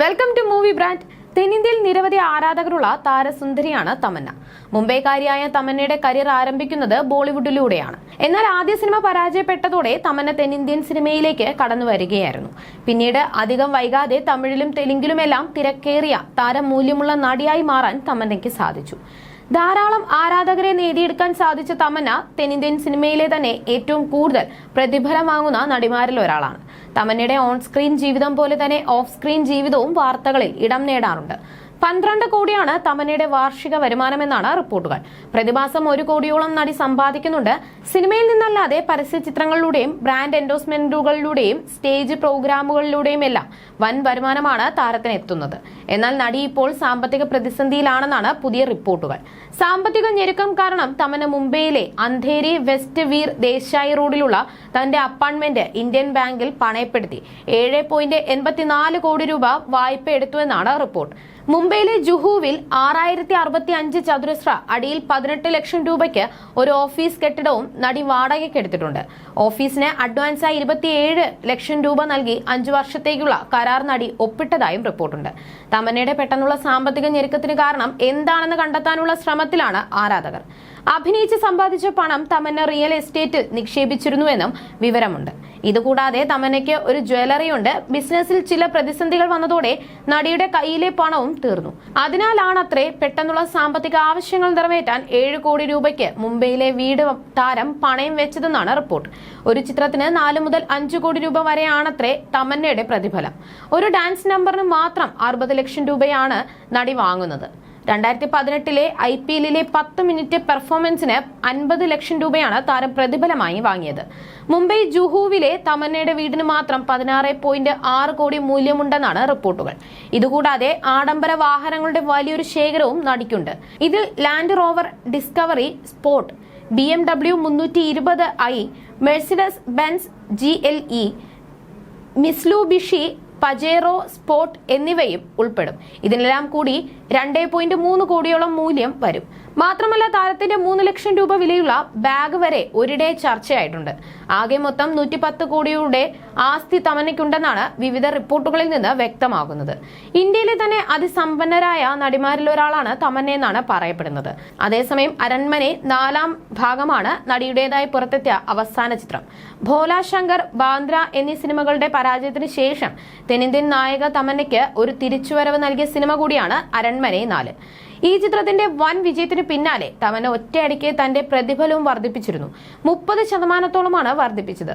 Welcome to movie brand തെന്നിന്ത്യയിൽ നിരവധി ആരാധകരുള്ള താരസുന്ദരിയാണ് തമന്ന. മുംബൈക്കാരിയായ തമന്നയുടെ കരിയർ ആരംഭിക്കുന്നത് ബോളിവുഡിലൂടെയാണ്. എന്നാൽ ആദ്യ സിനിമ പരാജയപ്പെട്ടതോടെ തമന്ന തെന്നിന്ത്യൻ സിനിമയിലേക്ക് കടന്നു വരികയായിരുന്നു. പിന്നീട് അധികം വൈകാതെ തമിഴിലും തെലുങ്കിലുമെല്ലാം തിരക്കേറിയ താരമൂല്യമുള്ള നടിയായി മാറാൻ തമന്നയ്ക്ക് സാധിച്ചു. ധാരാളം ആരാധകരെ നേടിയെടുക്കാൻ സാധിച്ച തമന്ന തെന്നിന്ത്യൻ സിനിമയിലെ തന്നെ ഏറ്റവും കൂടുതൽ പ്രതിഫലം വാങ്ങുന്ന നടിമാരിൽ ഒരാളാണ്. തമന്നയുടെ ഓൺ സ്ക്രീൻ ജീവിതം പോലെ തന്നെ ഓഫ് സ്ക്രീൻ ജീവിതവും വാർത്തകളിൽ ഇടം നേടാറുണ്ട്. പന്ത്രണ്ട് കോടിയാണ് തമനയുടെ വാർഷിക വരുമാനമെന്നാണ് റിപ്പോർട്ടുകൾ. പ്രതിമാസം ഒരു കോടിയോളം നടി സമ്പാദിക്കുന്നുണ്ട്. സിനിമയിൽ നിന്നല്ലാതെ പരസ്യ ചിത്രങ്ങളിലൂടെയും ബ്രാൻഡ് എൻഡോസ്മെന്റുകളിലൂടെയും സ്റ്റേജ് പ്രോഗ്രാമുകളിലൂടെയും എല്ലാം വൻ വരുമാനമാണ് താരത്തിന് എത്തുന്നത് എന്നാൽ നടി ഇപ്പോൾ സാമ്പത്തിക പ്രതിസന്ധിയിലാണെന്നാണ് പുതിയ റിപ്പോർട്ടുകൾ. സാമ്പത്തിക ഞെരുക്കം കാരണം തമന് മുംബൈയിലെ അന്ധേരി വെസ്റ്റ് വീർ ദേശായി റോഡിലുള്ള തന്റെ അപ്പാർട്ട്മെന്റ് ഇന്ത്യൻ ബാങ്കിൽ പണയപ്പെടുത്തി. ഏഴ് പോയിന്റ് എൺപത്തിനാല് കോടി രൂപ വായ്പ എടുത്തുവെന്നാണ് റിപ്പോർട്ട്. മുംബൈയിലെ ജുഹുവിൽ ആറായിരത്തി അറുപത്തി അഞ്ച് ചതുരശ്ര അടിയിൽ പതിനെട്ട് ലക്ഷം രൂപയ്ക്ക് ഒരു ഓഫീസ് കെട്ടിടവും നടി വാടകയ്ക്ക് എടുത്തിട്ടുണ്ട്. ഓഫീസിന് അഡ്വാൻസായി ഇരുപത്തിയേഴ് ലക്ഷം രൂപ നൽകി അഞ്ചു വർഷത്തേക്കുള്ള കരാർ നടി ഒപ്പിട്ടതായും റിപ്പോർട്ടുണ്ട്. തമന്നയുടെ പെട്ടെന്നുള്ള സാമ്പത്തിക ഞെരുക്കത്തിന് കാരണം എന്താണെന്ന് കണ്ടെത്താനുള്ള ശ്രമത്തിലാണ് ആരാധകർ. അഭിനയിച്ച് സമ്പാദിച്ച പണം തമന്ന റിയൽ എസ്റ്റേറ്റിൽ നിക്ഷേപിച്ചിരുന്നുവെന്നും വിവരമുണ്ട്. ഇതുകൂടാതെ തമനയ്ക്ക് ഒരു ജ്വല്ലറി ഉണ്ട്. ബിസിനസ്സിൽ ചില പ്രതിസന്ധികൾ വന്നതോടെ നടിയുടെ കയ്യിലെ പണവും തീർന്നു. അതിനാലാണത്രേ പെട്ടെന്നുള്ള സാമ്പത്തിക ആവശ്യങ്ങൾ നിറവേറ്റാൻ ഏഴ് കോടി രൂപയ്ക്ക് മുംബൈയിലെ വീട് താരം പണയം വെച്ചതെന്നാണ് റിപ്പോർട്ട്. ഒരു ചിത്രത്തിന് നാല് മുതൽ അഞ്ചു കോടി രൂപ വരെയാണത്രേ തമന്നയുടെ പ്രതിഫലം. ഒരു ഡാൻസ് നമ്പറിന് മാത്രം അറുപത് ലക്ഷം രൂപയാണ് നടി വാങ്ങുന്നത്. രണ്ടായിരത്തി പതിനെട്ടിലെ ഐ പി എല്ലിലെ പത്ത് മിനിറ്റ് പെർഫോമൻസിന് അൻപത് ലക്ഷം രൂപയാണ് താരം പ്രതിഫലമായി വാങ്ങിയത്. മുംബൈ ജുഹുവിലെ തമന്നയുടെ വീടിന് മാത്രം പതിനാറ് പോയിന്റ് ആറ് കോടി മൂല്യമുണ്ടെന്നാണ് റിപ്പോർട്ടുകൾ. ഇതുകൂടാതെ ആഡംബര വാഹനങ്ങളുടെ വലിയൊരു ശേഖരവും നടിക്കുണ്ട്. ഇതിൽ Land Rover Discovery Sport B M W മുന്നൂറ്റി ഇരുപത് i Mercedes Benz G L E Mitsubishi Pajero Sport എന്നിവയും ഉൾപ്പെടും. ഇതിനെല്ലാം കൂടി രണ്ടേ പോയിന്റ് മൂന്ന് കോടിയോളം മൂല്യം വരും. മാത്രമല്ല താരത്തിന്റെ മൂന്ന് ലക്ഷം രൂപ വിലയുള്ള ബാഗ് വരെ ഒരിടെ ചർച്ചയായിട്ടുണ്ട്. ആകെ മൊത്തം നൂറ്റി പത്ത് കോടിയുടെ ആസ്തി തമനയ്ക്കുണ്ടെന്നാണ് വിവിധ റിപ്പോർട്ടുകളിൽ നിന്ന് വ്യക്തമാകുന്നത്. ഇന്ത്യയിലെ തന്നെ അതിസമ്പന്നരായ നടിമാരിൽ ഒരാളാണ് തമന്ന എന്നാണ് പറയപ്പെടുന്നത്. അതേസമയം അരൺമനെ നാലാം ഭാഗമാണ് നടിയുടേതായി പുറത്തെത്തിയ അവസാന ചിത്രം. ഭോല ശങ്കർ ബാന്ദ്ര എന്നീ സിനിമകളുടെ പരാജയത്തിന് ശേഷം തെന്നിന്ത്യൻ നായക തമന്നയ്ക്ക് ഒരു തിരിച്ചുവരവ് നൽകിയ സിനിമ കൂടിയാണ് അരൺമനെ നാല്. ഈ ചിത്രത്തിന്റെ വൻ വിജയത്തിന് പിന്നാലെ തമന്ന ഒറ്റയടിക്ക് തന്റെ പ്രതിഫലവും വർദ്ധിപ്പിച്ചിരുന്നു. മുപ്പത് ശതമാനത്തോളമാണ് വർദ്ധിപ്പിച്ചത്